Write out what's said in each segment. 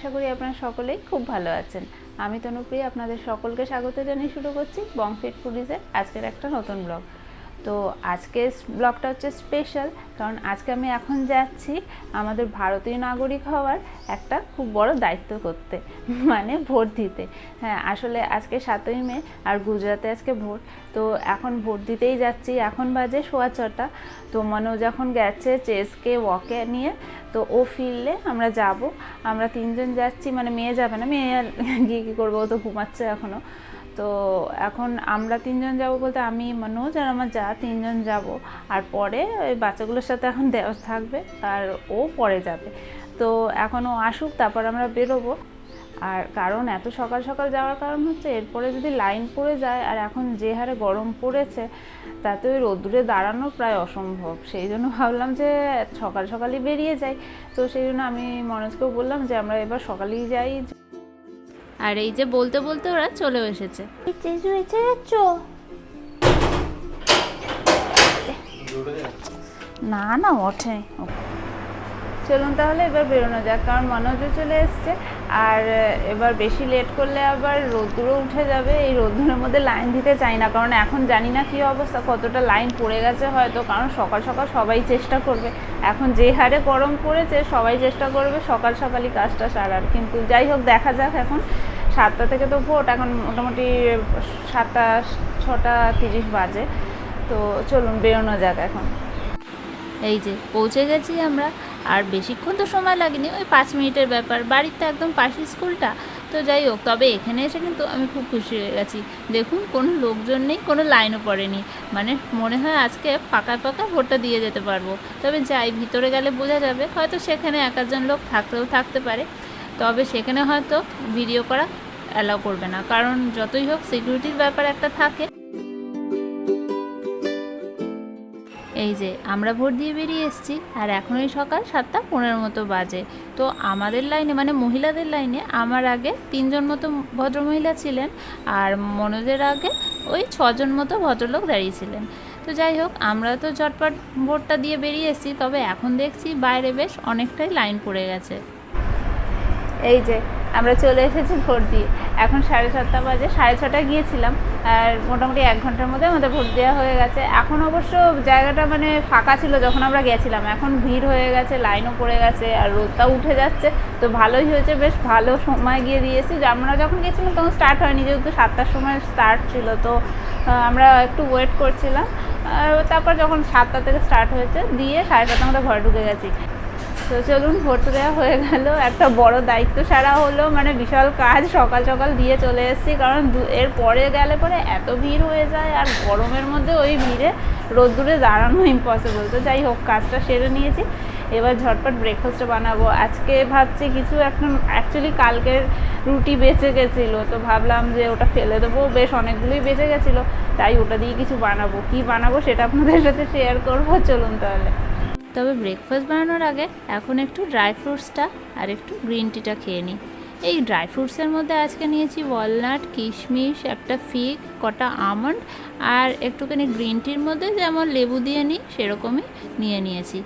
আশা করি আপনারা সকলেই খুব ভালো আছেন। আমি তনুপ্রিয়া, আপনাদের সকলকে স্বাগত জানিয়ে শুরু করছি বংফিট ফুডিজের আজকের একটা নতুন ব্লগ। তো আজকে ব্লগটা হচ্ছে স্পেশাল কারণ আজকে আমি এখন যাচ্ছি আমাদের ভারতীয় নাগরিক হওয়ার একটা খুব বড় দায়িত্ব করতে মানে ভোট দিতে। হ্যাঁ আসলে আজকে সাতই মে আর গুজরাটে আজকে ভোট, তো এখন ভোট দিতেই যাচ্ছি। এখন বাজে সোয়া ছটা, তো মনে যখন গেছে চেসকে ওয়াকে নিয়ে, তো ও ফিরলে আমরা যাব। আমরা তিনজন যাচ্ছি মানে মেয়ে যাবে না, মেয়ে আর গিয়ে কী করব? ও তো ঘুমাচ্ছে এখনও তো এখন আমরা তিনজন যাব বলতে আমি, মনোজ আর আমার যা, তিনজন যাব। আর পরে ওই বাচ্চাগুলোর সাথে এখন দেওয়া থাকবে, আর ও পরে যাবে। তো এখন ও আসুক, তারপর আমরা বেরোবো। আর কারণ এত সকাল সকাল যাওয়ার কারণ হচ্ছে, এরপরে যদি লাইন পড়ে যায়, আর এখন যে হারে গরম পড়েছে, তাতে ওই রোদ্দুরে দাঁড়ানো প্রায় অসম্ভব। সেই জন্য ভাবলাম যে সকাল সকালই বেরিয়ে যাই। তো সেই জন্য আমি মনোজকেও বললাম যে আমরা এবার সকালেই যাই। আর এই যে বলতে বলতে ওরা চলেও এসেছে। না না ওঠে। চলুন তাহলে এবার বেরোনো যাক কারণ মনোজও চলে এসছে। আর এবার বেশি লেট করলে আবার রোদ্দুরও উঠে যাবে। এই রোদ্দুরের মধ্যে লাইন দিতে চাই না কারণ এখন জানি না কী অবস্থা কতটা লাইন পড়ে গেছে হয়তো কারণ সকাল সকাল সবাই চেষ্টা করবে। এখন যে হারে গরম পড়েছে সবাই চেষ্টা করবে সকাল সকালই কাজটা সারার। কিন্তু যাই হোক দেখা যাক এখন সাতটা থেকে তো ভোট, এখন মোটামুটি সাতটা, ছটা, তিরিশ বাজে। তো চলুন, বেরোনো যাক এখন। এই যে, পৌঁছে গেছি আমরা। আর বেশিক্ষণ তো সময় লাগেনি, ওই পাঁচ মিনিটের ব্যাপার। বাড়ির তো একদম পাশের স্কুলটা। তো যাই হোক, তবে এখানে এসে কিন্তু আমি খুব খুশি হয়ে গেছি। দেখুন, কোনো লোকজন নেই, কোনো লাইনও পড়েনি। মানে মনে হয় আজকে ফাঁকা ফাঁকা ভোটটা দিয়ে যেতে পারব। তবে যাই, ভিতরে গেলে বোঝা যাবে। হয়তো সেখানে এক একজন লোক থাকতেও থাকতে পারে। তবে সেখানে হয়তো ভিডিও করা অ্যালাউ করবে না। কারণ যতই হোক সিকিউরিটির ব্যাপার একটা থাকে। এই যে, আমরা ভোট দিয়ে বেরিয়ে এসেছি, আর এখন ওই সকাল সাতটা পনেরো মতো বাজে। তো আমাদের লাইনে মানে মহিলাদের লাইনে আমার আগে তিনজন মতো ভদ্রমহিলা ছিলেন, আর মনোজের আগে ওই ছজন মতো ভদ্রলোক দাঁড়িয়েছিলেন তো যাই হোক, আমরা তো ঝটপট ভোটটা দিয়ে বেরিয়ে এসেছি, তবে এখন দেখছি বাইরে বেশ অনেকটাই লাইন পড়ে গেছে। এই যে, আমরা চলে এসেছি ভোট দিয়ে এখন সাড়ে সাতটা বাজে, সাড়ে ছটায় গিয়েছিলাম, আর মোটামুটি এক ঘণ্টার মধ্যে আমাদের ভোট দেওয়া হয়ে গেছে। এখন অবশ্য জায়গাটা মানে ফাঁকা ছিল যখন আমরা গেছিলাম। এখন ভিড় হয়ে গেছে, লাইনও পড়ে গেছে, আর রোদটাও উঠে যাচ্ছে। তো ভালোই হয়েছে, বেশ ভালো সময় গিয়ে দিয়েছি। আমরা যখন গেছিলাম তখন স্টার্ট হয়নি, যেহেতু সাতটার সময় স্টার্ট ছিল। তো আমরা একটু ওয়েট করছিলাম। তারপর যখন সাতটা থেকে স্টার্ট হয়েছে, দিয়ে সাড়ে সাতটা আমরা ঘরে ঢুকে গেছি। তো চলুন, ভোট দেওয়া হয়ে গেল। একটা বড় দায়িত্ব সারা হলো মানে বিশাল কাজ সকাল সকাল দিয়ে চলে এসেছি, কারণ এর পরে গেলে পরে এত ভিড় হয়ে যায়, আর গরমের মধ্যে ওই ভিড়ে রোদ্দুরে দাঁড়ানো ইম্পসিবল তো যাই হোক, কাজটা সেরে নিয়েছি। এবার ঝটপট ব্রেকফাস্টটা বানাবো। আজকে ভাবছি কিছু এখন অ্যাকচুয়ালি কালকের রুটি বেঁচে গেছিল, তো ভাবলাম যে ওটা ফেলে দেবো। বেশ অনেকগুলোই বেঁচে গেছিল, তাই ওটা দিয়ে কিছু বানাবো। কি বানাবো সেটা আপনাদের সাথে শেয়ার করব। চলুন তাহলে। তবে ব্রেকফাস্ট বানানোর আগে এখন একটু ড্রাই ফ্রুটসটা আর একটু গ্রিন টিটা খেয়ে নিই। এই ড্রাই ফ্রুটসের মধ্যে আজকে নিয়েছি ওয়ালনাট কিশমিশ, একটা ফিগ কটা আমন্ড আর একটুখানি গ্রিন টির মধ্যে যেমন লেবু দিয়ে নিই, সেরকমই নিয়ে নিয়েছি।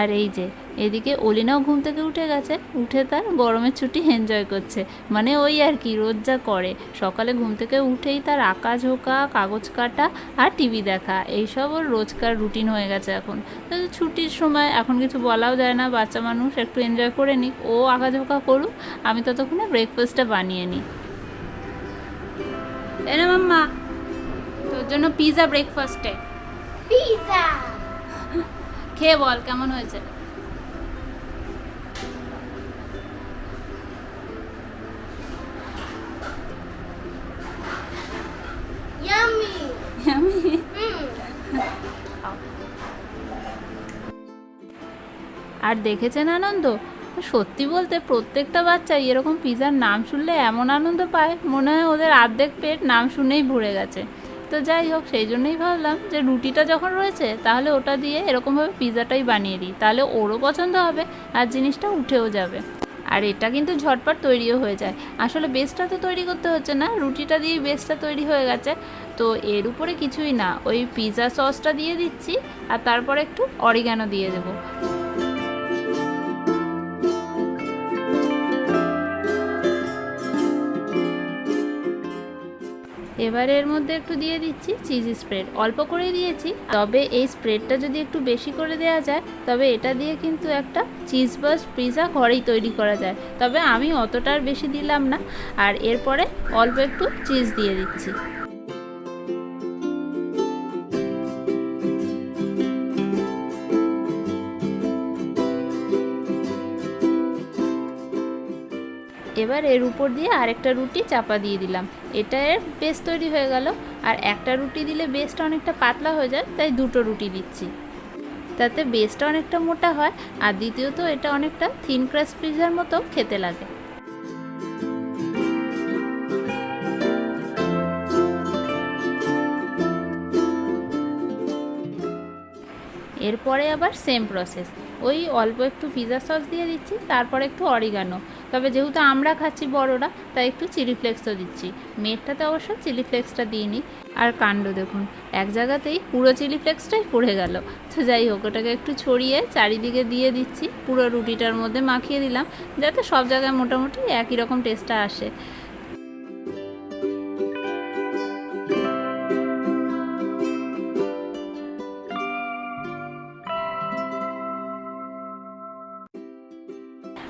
আর এই যে, এদিকে অলিনাও ঘুম থেকে উঠে গেছে, উঠে তার গরমের ছুটি এনজয় করছে। মানে ওই আর কি, রোজ যা করে। সকালে ঘুম থেকে উঠেই তার আঁকা ঝোঁকা, কাগজ কাটা আর টিভি দেখা। এইসব ওর রোজকার রুটিন হয়ে গেছে এখন। ছুটির সময় এখন কিছু বলাও যায় না, বাচ্চা মানুষ একটু এনজয় করে নিক। ও আঁকা ঝোঁকা করুক, আমি ততক্ষণে ব্রেকফাস্টটা বানিয়ে নিই। এনে মাম্মা, তোর জন্য পিৎজা ব্রেকফাস্টে পিজা খেয়ে বল কেমন হয়েছে? আর দেখেছেন আনন্দ? সত্যি বলতে প্রত্যেকটা বাচ্চা এরকম পিজার নাম শুনলে এমন আনন্দ পায় মনে হয় ওদের অর্ধেক পেট নাম শুনেই ভরে গেছে। তো যাই হোক, সেই জন্যই ভাবলাম যে রুটিটা যখন রয়েছে, তাহলে ওটা দিয়ে এরকমভাবে পিজাটাই বানিয়ে দিই। তাহলে ওরও পছন্দ হবে আর জিনিসটা উঠেও যাবে। আর এটা কিন্তু ঝটপট তৈরিও হয়ে যায়। আসলে বেসটা তো তৈরি করতে হচ্ছে না, রুটিটা দিয়েই বেসটা তৈরি হয়ে গেছে। তো এর উপরে কিছুই না, ওই পিৎজা সসটা দিয়ে দিচ্ছি আর তারপরে একটু অরিগানো দিয়ে দেবো। এবার এর মধ্যে একটু দিয়ে দিচ্ছি চিজ স্প্রেড। অল্প করে দিয়েছি, তবে এই স্প্রেডটা যদি একটু বেশি করে দেওয়া যায়, তবে এটা দিয়ে কিন্তু একটা চিজ বাস পিজা ঘরেই তৈরি করা যায়। তবে আমি অতটা আর বেশি দিলাম না, আর এরপরে অল্প একটু চিজ দিয়ে দিচ্ছি। এবার এর উপর দিয়ে আরেকটা রুটি চাপা দিয়ে দিলাম। এটা এর বেস তৈরি হয়ে গেল। আর একটা রুটি দিলে বেসটা অনেকটা পাতলা হয়ে যায়, তাই দুটো রুটি দিচ্ছি। তাতে বেসটা অনেকটা মোটা হয়, আর দ্বিতীয়ত এটা অনেকটা থিন ক্রাস্ট পিৎজার মতো খেতে লাগে। এরপরে আবার সেম প্রসেস ওই অল্প একটু পিজা সস দিয়ে দিচ্ছি, তারপর একটু অরিগানো তবে যেহেতু আমরা খাচ্ছি বড়রা, তাই একটু চিলি ফ্লেক্সও দিচ্ছি। মেয়েরটাতে অবশ্য চিলি ফ্লেক্সটা দিইনি। আর কাণ্ড দেখুন, এক জায়গাতেই পুরো চিলি ফ্লেক্সটাই পড়ে গেল। তো যাই হোক, ওটাকে একটু ছড়িয়ে চারিদিকে দিয়ে দিচ্ছি। পুরো রুটিটার মধ্যে মাখিয়ে দিলাম, যাতে সব জায়গায় মোটামুটি একই রকম টেস্টটা আসে।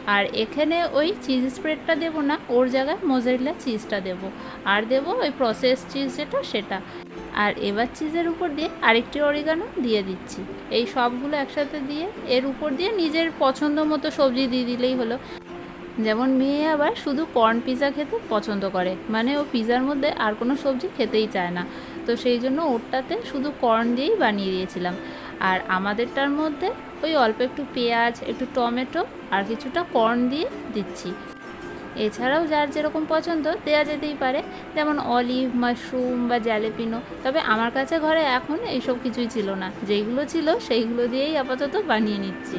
আর এখানে ওই চিজ স্প্রেডটা দেবো না, ওর জায়গায় মোজারিলা চিজটা দেবো। আর দেবো ওই প্রসেস চিজ যেটা, সেটা। আর এবার চিজের উপর দিয়ে আরেকটি অরিগানো দিয়ে দিচ্ছি। এই সবগুলো একসাথে দিয়ে এর উপর দিয়ে নিজের পছন্দ মতো সবজি দিয়ে দিলেই হলো। যেমন মেয়ে আবার শুধু কর্ন পিৎজা খেতে পছন্দ করে। মানে ও পিৎজার মধ্যে আর কোনো সবজি খেতেই চায় না। তো সেই জন্য ওরটাতে শুধু কর্ন দিয়েই বানিয়ে দিয়েছিলাম। আর আমাদেরটার মধ্যে ওই অল্প একটু পেঁয়াজ, একটু টমেটো আর কিছুটা কর্ন দিয়ে দিচ্ছি। এছাড়াও যার যেরকম পছন্দ দেওয়া যেতেই পারে, যেমন অলিভ, মাশরুম বা জ্যালেপিনো। তবে আমার কাছে ঘরে এখন এইসব কিছুই ছিল না। যেইগুলো ছিল সেইগুলো দিয়েই আপাতত বানিয়ে নিচ্ছি।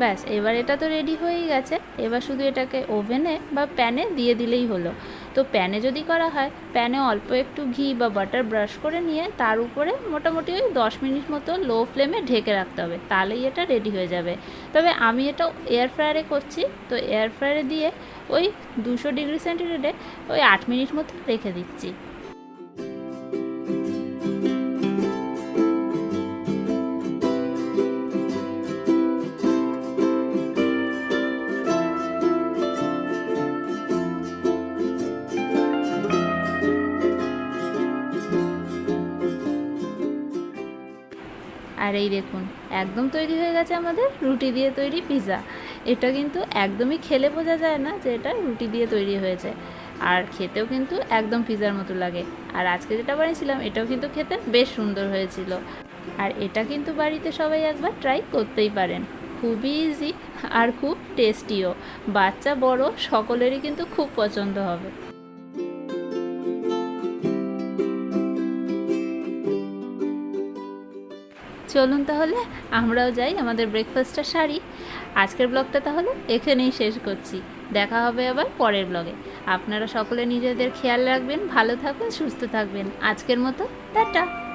ব্যাস, এবার এটা তো রেডি হয়েই গেছে। এবার শুধু এটাকে ওভেনে বা প্যানে দিয়ে দিলেই হলো। তো প্যানে যদি করা হয়, প্যানে অল্প একটু ঘি বা বাটার ব্রাশ করে নিয়ে তার উপরে মোটামুটি ওই দশ মিনিট মতো লো ফ্লেমে ঢেকে রাখতে হবে, তাহলেই এটা রেডি হয়ে যাবে। তবে আমি এটা এয়ার ফ্রায়ারে করছি, তো এয়ার ফ্রায়ারে দিয়ে ওই দুশো ডিগ্রি সেন্টিগ্রেডে ওই আট মিনিট মতো রেখে দিচ্ছি। আর এই দেখুন, একদম তৈরি হয়ে গেছে আমাদের রুটি দিয়ে তৈরি পিৎজা এটা কিন্তু একদমই খেলে বোঝা যায় না যে এটা রুটি দিয়ে তৈরি হয়েছে। আর খেতেও কিন্তু একদম পিৎজার মতো লাগে। আর আজকে যেটা বানিয়েছিলাম, এটাও কিন্তু খেতে বেশ সুন্দর হয়েছিল। আর এটা কিন্তু বাড়িতে সবাই একবার ট্রাই করতেই পারেন। খুবই ইজি আর খুব টেস্টিও বাচ্চা বড়, সকলেরই কিন্তু খুব পছন্দ হবে। চলুন তাহলে, আমরাও যাই আমাদের ব্রেকফাস্টটা সারি। আজকের ব্লগটা তাহলে এখানেই শেষ করছি। দেখা হবে আবার পরের ব্লগে আপনারা সকলে নিজেদের খেয়াল রাখবেন, ভালো থাকবেন, সুস্থ থাকবেন। আজকের মতো, টাটা।